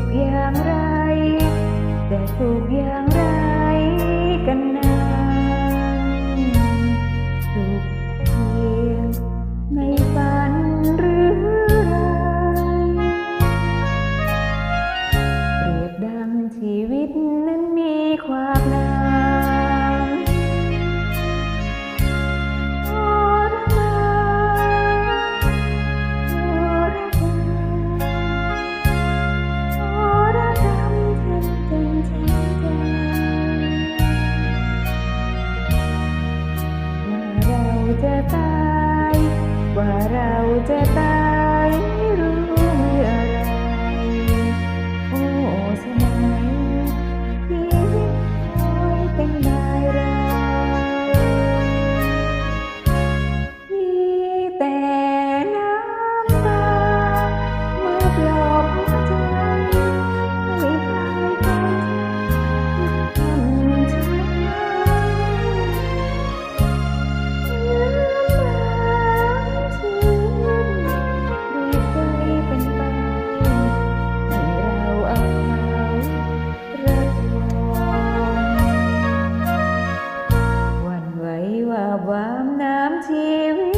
ขอย่างไร แต่สุขอย่างไร จะตา ชีวิต